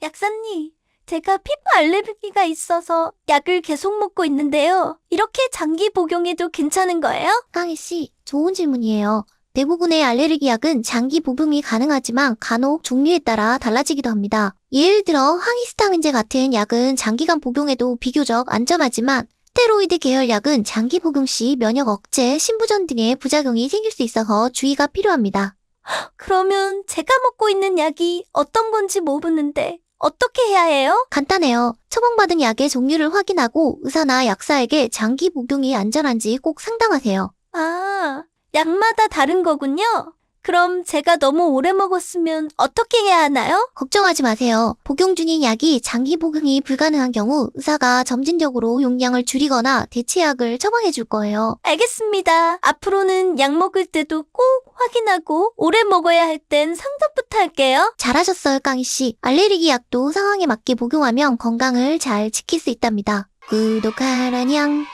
약사님, 제가 피부 알레르기가 있어서 약을 계속 먹고 있는데요. 이렇게 장기 복용해도 괜찮은 거예요? 깡희 씨, 좋은 질문이에요. 대부분의 알레르기 약은 장기 복용이 가능하지만 간혹 종류에 따라 달라지기도 합니다. 예를 들어 항히스타민제 같은 약은 장기간 복용해도 비교적 안전하지만 스테로이드 계열 약은 장기 복용 시 면역 억제, 신부전 등의 부작용이 생길 수 있어서 주의가 필요합니다. 그러면 제가 먹고 있는 약이 어떤 건지 모르는데 어떻게 해야 해요? 간단해요. 처방받은 약의 종류를 확인하고 의사나 약사에게 장기 복용이 안전한지 꼭 상담하세요. 아, 약마다 다른 거군요. 그럼 제가 너무 오래 먹었으면 어떻게 해야 하나요? 걱정하지 마세요. 복용 중인 약이 장기 복용이 불가능한 경우 의사가 점진적으로 용량을 줄이거나 대체약을 처방해 줄 거예요. 알겠습니다. 앞으로는 약 먹을 때도 꼭 확인하고 오래 먹어야 할 땐 상담부터 할게요. 잘하셨어요, 깡희 씨. 알레르기 약도 상황에 맞게 복용하면 건강을 잘 지킬 수 있답니다. 구독하라냥.